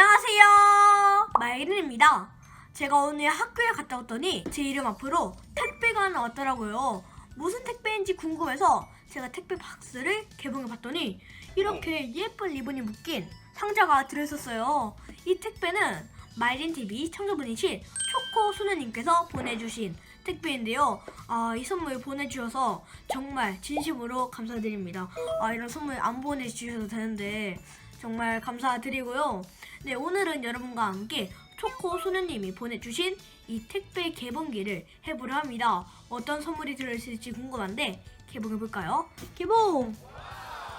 안녕하세요. 마이린입니다. 제가 오늘 학교에 갔다 왔더니 제 이름 앞으로 택배가 하나 왔더라고요. 무슨 택배인지 궁금해서 제가 택배 박스를 개봉해 봤더니 이렇게 예쁜 리본이 묶인 상자가 들어있었어요. 이 택배는 마이린 TV 청소분이신 초코 소녀님께서 보내주신 택배인데요. 아, 이 선물 보내주셔서 정말 진심으로 감사드립니다. 아, 이런 선물 안 보내주셔도 되는데 정말 감사드리고요. 네, 오늘은 여러분과 함께 초코 소녀님이 보내주신 이 택배 개봉기를 해보려 합니다. 어떤 선물이 들어있을지 궁금한데 개봉해볼까요? 개봉!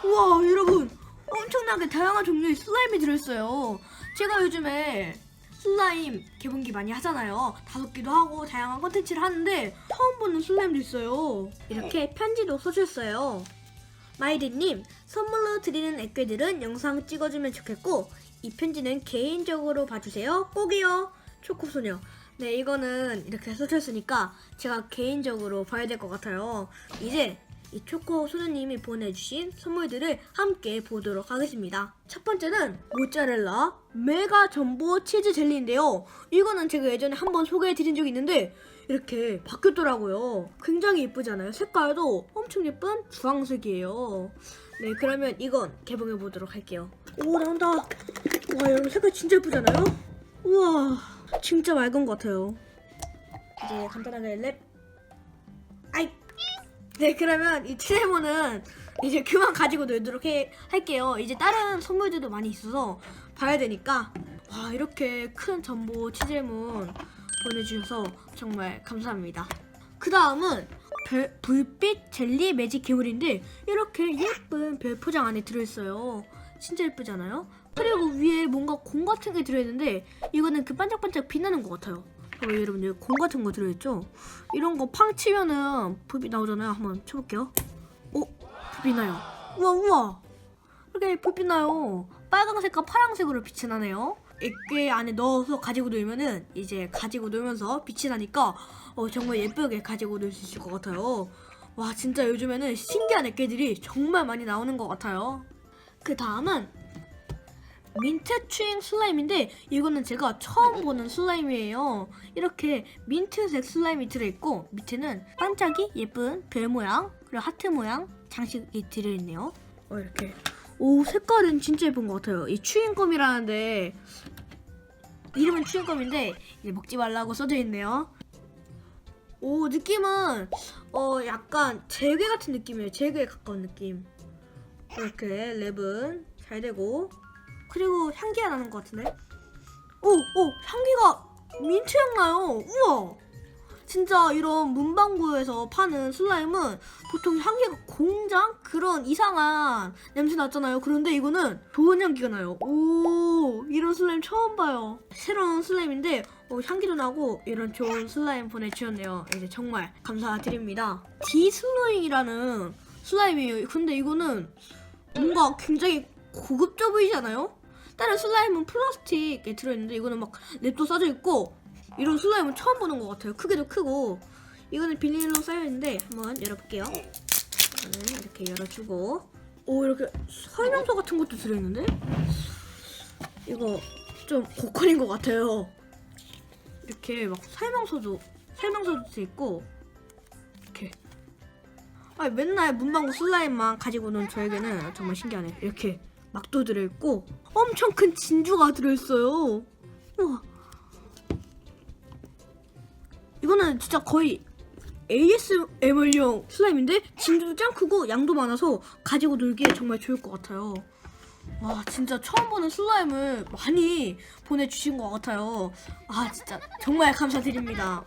우와, 여러분! 엄청나게 다양한 종류의 슬라임이 들어있어요. 제가 요즘에 슬라임 개봉기 많이 하잖아요. 다섯기도 하고 다양한 컨텐츠를 하는데 처음 보는 슬라임도 있어요. 이렇게 편지도 써주셨어요. 마이리님, 선물로 드리는 액괴들은 영상 찍어주면 좋겠고 이 편지는 개인적으로 봐주세요. 꼭이요. 초코소녀. 네, 이거는 이렇게 써주셨으니까 제가 개인적으로 봐야 될 것 같아요. 이제 이 초코 소녀님이 보내주신 선물들을 함께 보도록 하겠습니다. 첫 번째는 모짜렐라 메가 전보 치즈 젤리인데요. 이거는 제가 예전에 한번 소개해드린 적이 있는데 이렇게 바뀌었더라고요. 굉장히 예쁘잖아요. 색깔도 엄청 예쁜 주황색이에요. 네, 그러면 이건 개봉해 보도록 할게요. 오, 나온다. 와, 여러분 색깔 진짜 예쁘잖아요? 우와, 진짜 맑은 것 같아요. 이제 간단하게 랩. 아이. 네, 그러면 이 트레모는 이제 그만 가지고 놀도록 해, 할게요. 이제 다른 선물들도 많이 있어서 봐야 되니까. 와, 이렇게 큰 전보 치즈문 보내주셔서 정말 감사합니다. 그 다음은 별, 불빛 젤리 매직 괴물인데 이렇게 예쁜 별 포장 안에 들어있어요. 진짜 예쁘잖아요? 그리고 위에 뭔가 공 같은 게 들어있는데 이거는 그 반짝반짝 빛나는 것 같아요. 어, 여러분 여기 공 같은 거 들어있죠? 이런 거 팡 치면은 불빛 나오잖아요. 한번 쳐볼게요. 오, 불빛 나요. 우와 우와. 이렇게 불빛 나요. 빨강색과 파란색으로 빛이 나네요. 액괴 안에 넣어서 가지고 놀면은 이제 가지고 놀면서 빛이 나니까 어, 정말 예쁘게 가지고 놀 수 있을 것 같아요. 와 진짜 요즘에는 신기한 액괴들이 정말 많이 나오는 것 같아요. 그 다음은 민트 추잉 슬라임인데 이거는 제가 처음 보는 슬라임이에요. 이렇게 민트색 슬라임이 들어있고 밑에는 반짝이 예쁜 별 모양 그리고 하트 모양 장식이 들어있네요. 어 이렇게 오 색깔은 진짜 예쁜 것 같아요. 이 추잉껌이라는데 이름은 추잉껌인데 이제 먹지 말라고 써져 있네요. 오 느낌은 어 약간 제괴 같은 느낌이에요. 제괴에 가까운 느낌. 이렇게 랩은 잘 되고 그리고 향기가 나는 것 같은데? 오, 오, 향기가 민트향 나요. 우와. 진짜 이런 문방구에서 파는 슬라임은 보통 향기가 공장 그런 이상한 냄새 났잖아요. 그런데 이거는 좋은 향기가 나요. 오, 이런 슬라임 처음 봐요. 새로운 슬라임인데 어, 향기도 나고 이런 좋은 슬라임 보내주셨네요. 이제 정말 감사드립니다. 디슬로잉이라는 슬라임이에요. 근데 이거는 뭔가 굉장히 고급져 보이잖아요? 다른 슬라임은 플라스틱에 들어있는데 이거는 막 랩도 써져 있고 이런 슬라임은 처음 보는 것 같아요. 크기도 크고 이거는 비닐로 쌓여 있는데 한번 열어볼게요. 이거는 이렇게 열어주고 오 이렇게 설명서 같은 것도 들어있는데 이거 좀 고퀄인 것 같아요. 이렇게 막 설명서도 설명서도 돼 있고 이렇게 아 맨날 문방구 슬라임만 가지고 논 저에게는 정말 신기하네. 이렇게 막도 들어있고 엄청 큰 진주가 들어있어요. 우와. 이거는 진짜 거의 ASMR용 슬라임인데 진주도 짱 크고 양도 많아서 가지고 놀기에 정말 좋을 것 같아요. 와 진짜 처음 보는 슬라임을 많이 보내주신 것 같아요. 아 진짜 정말 감사드립니다.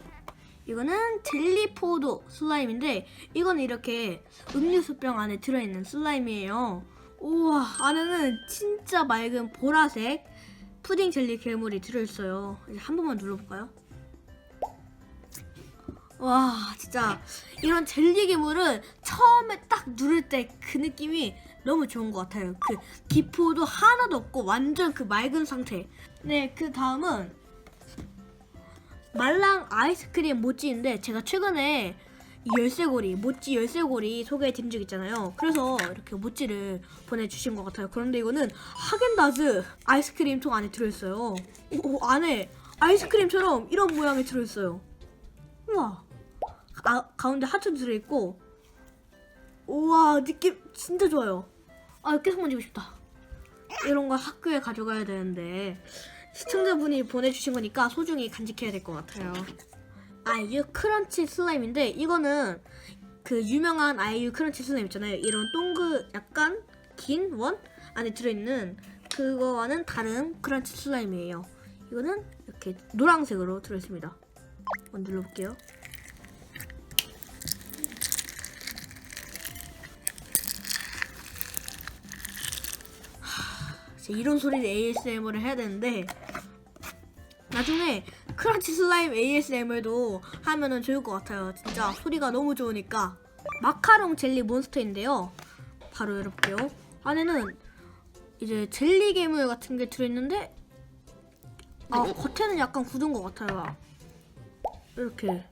이거는 젤리포도 슬라임인데 이거는 이렇게 음료수병 안에 들어있는 슬라임이에요. 우와 안에는 진짜 맑은 보라색 푸딩 젤리 괴물이 들어있어요. 이제 한 번만 눌러볼까요? 와 진짜 이런 젤리 괴물은 처음에 딱 누를 때 그 느낌이 너무 좋은 것 같아요. 그 기포도 하나도 없고 완전 그 맑은 상태. 네 그 다음은 말랑 아이스크림 모찌인데 제가 최근에 이 열쇠고리, 모찌 열쇠고리 소개해드린 적 있잖아요. 그래서 이렇게 모찌를 보내주신 것 같아요. 그런데 이거는 하겐다즈 아이스크림 통 안에 들어있어요. 오, 오, 안에 아이스크림처럼 이런 모양이 들어있어요. 우와. 아, 가운데 하트도 들어있고 우와 느낌 진짜 좋아요. 아 계속 만지고 싶다. 이런 거 학교에 가져가야 되는데 시청자분이 보내주신 거니까 소중히 간직해야 될 것 같아요. 아이유 크런치 슬라임인데 이거는 그 유명한 아이유 크런치 슬라임 있잖아요. 이런 동그 약간 긴 원 안에 들어있는 그거와는 다른 크런치 슬라임이에요. 이거는 이렇게 노란색으로 들어있습니다. 한번 눌러볼게요. 이런 소리를 ASMR을 해야 되는데 나중에 크런치 슬라임 ASMR도 하면은 좋을 것 같아요. 진짜 소리가 너무 좋으니까 마카롱 젤리 몬스터인데요. 바로 열어볼게요. 안에는 이제 젤리 괴물 같은 게 들어있는데 아 겉에는 약간 굳은 것 같아요. 이렇게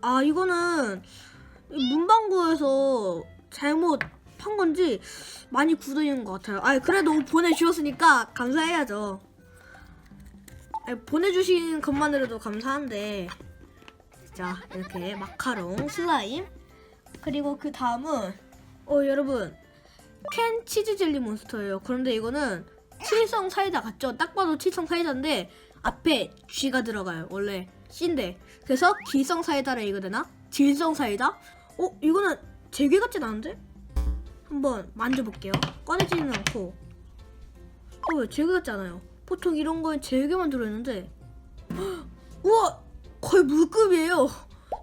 아 이거는 문방구에서 잘못 판 건지 많이 굳어 있는 것 같아요. 아 그래도 보내주셨으니까 감사해야죠. 보내주신 것만으로도 감사한데 자 이렇게 마카롱 슬라임 그리고 그 다음은 어 여러분 캔 치즈 젤리 몬스터예요. 그런데 이거는 칠성 사이다 같죠? 딱 봐도 칠성 사이다인데 앞에 쥐가 들어가요. 원래 C인데 그래서 기성 사이다라 읽어야 되나? 질성 사이다? 어 이거는 제괴 같진 않은데? 한번 만져볼게요. 꺼내지는 않고. 어, 왜 제괴 같지 않아요? 보통 이런 거엔 제괴만 들어있는데. 우와! 거의 물급이에요.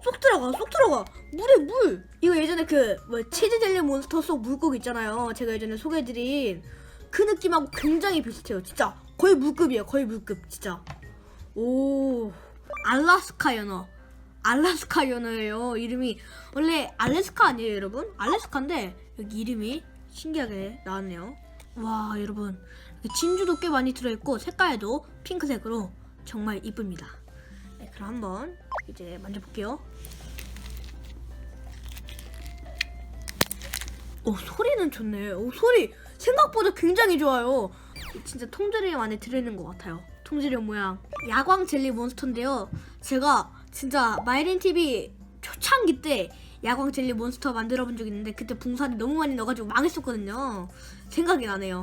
쏙 들어가, 쏙 들어가. 물에 물! 이거 예전에 그, 뭐, 치즈 젤리 몬스터 속 물고기 있잖아요. 제가 예전에 소개해드린 그 느낌하고 굉장히 비슷해요. 진짜. 거의 물급이에요. 거의 물급. 진짜. 오. 알라스카 연어. 알라스카 연어예요. 이름이 원래 알래스카 아니에요, 여러분? 알래스카인데 여기 이름이 신기하게 나왔네요. 와, 여러분. 진주도 꽤 많이 들어있고 색깔도 핑크색으로 정말 이쁩니다. 네, 그럼 한번 이제 만져볼게요. 오, 소리는 좋네. 오, 소리 생각보다 굉장히 좋아요. 진짜 통조림 안에 들어있는 것 같아요. 통조림 모양. 야광 젤리 몬스터인데요. 제가 진짜 마이린 TV 초창기 때 야광 젤리 몬스터 만들어 본 적 있는데 그때 붕살이 너무 많이 넣어가지고 망했었거든요. 생각이 나네요.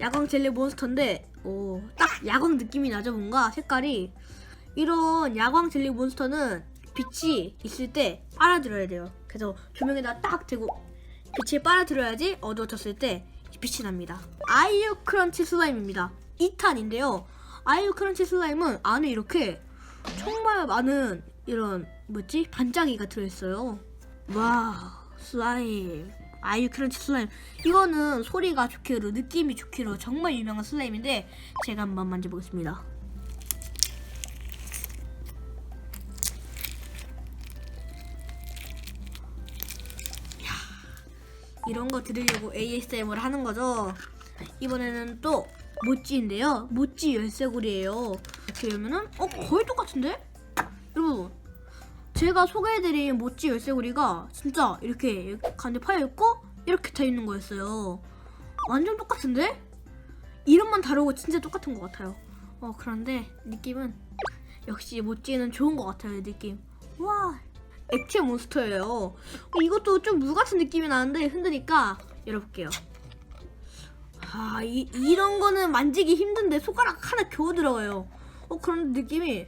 야광 젤리 몬스터인데 오, 딱 야광 느낌이 나죠 뭔가 색깔이 이런 야광 젤리 몬스터는 빛이 있을 때 빨아들여야 돼요. 그래서 조명에다 딱 대고 빛을 빨아들여야지 어두워졌을 때 빛이 납니다. 아이유 크런치 슬라임입니다. 2탄인데요. 아이유 크런치 슬라임은 안에 이렇게 정말 많은 이런 뭐지 반짝이가 들어있어요. 와 슬라임 아이유 크런치 슬라임 이거는 소리가 좋기로 느낌이 좋기로 정말 유명한 슬라임인데 제가 한번 만져보겠습니다. 이런 거 들으려고 ASMR 하는 거죠. 이번에는 또 모찌인데요. 모찌 열쇠고리예요. 이렇게 열면은 어 거의 똑같은데? 제가 소개해드린 모찌 열쇠고리가 진짜 이렇게 가운데 파여 있고 이렇게 돼 있는 거였어요. 완전 똑같은데? 이름만 다르고 진짜 똑같은 것 같아요. 어 그런데 느낌은 역시 모찌는 좋은 것 같아요. 느낌. 와 액체 몬스터예요. 어, 이것도 좀 물 같은 느낌이 나는데 흔드니까 열어볼게요. 아, 이, 이런 거는 만지기 힘든데 손가락 하나 겨우 들어가요. 어, 그런 느낌이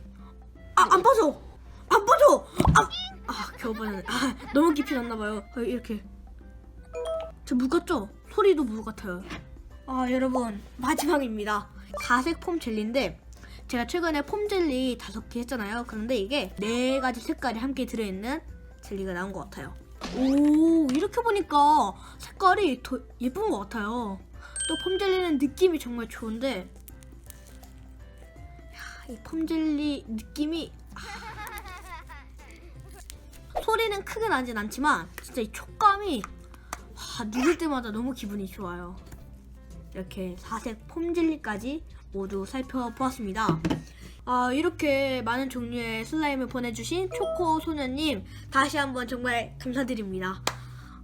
아, 안 빠져. 안 빠져. 아, 아 겨우 빠졌네. 아, 너무 깊이 났나 봐요. 아, 이렇게. 저 물 같죠? 소리도 물 같아요. 아, 여러분 마지막입니다. 가색 폼 젤리인데 제가 최근에 폼 젤리 다섯 개 했잖아요. 그런데 이게 네 가지 색깔이 함께 들어있는 젤리가 나온 것 같아요. 오, 이렇게 보니까 색깔이 더 예쁜 것 같아요. 또 폼 젤리는 느낌이 정말 좋은데, 이폼 젤리 느낌이 아, 소리는 크게 나진 않지만 진짜 이 촉감이 아, 누를 때마다 너무 기분이 좋아요. 이렇게 사색 폼 젤리까지 모두 살펴보았습니다. 아, 이렇게 많은 종류의 슬라임을 보내주신 초코 소녀님 다시 한번 정말 감사드립니다.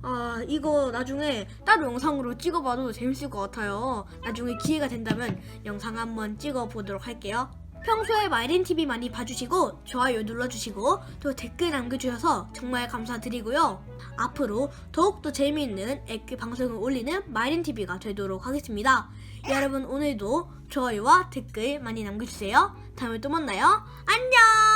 아, 이거 나중에 따로 영상으로 찍어봐도 재밌을 것 같아요. 나중에 기회가 된다면 영상 한번 찍어보도록 할게요. 평소에 마이린TV 많이 봐주시고 좋아요 눌러주시고 또 댓글 남겨주셔서 정말 감사드리고요. 앞으로 더욱더 재미있는 액기 방송을 올리는 마이린TV가 되도록 하겠습니다. 여러분 오늘도 좋아요와 댓글 많이 남겨주세요. 다음에 또 만나요. 안녕!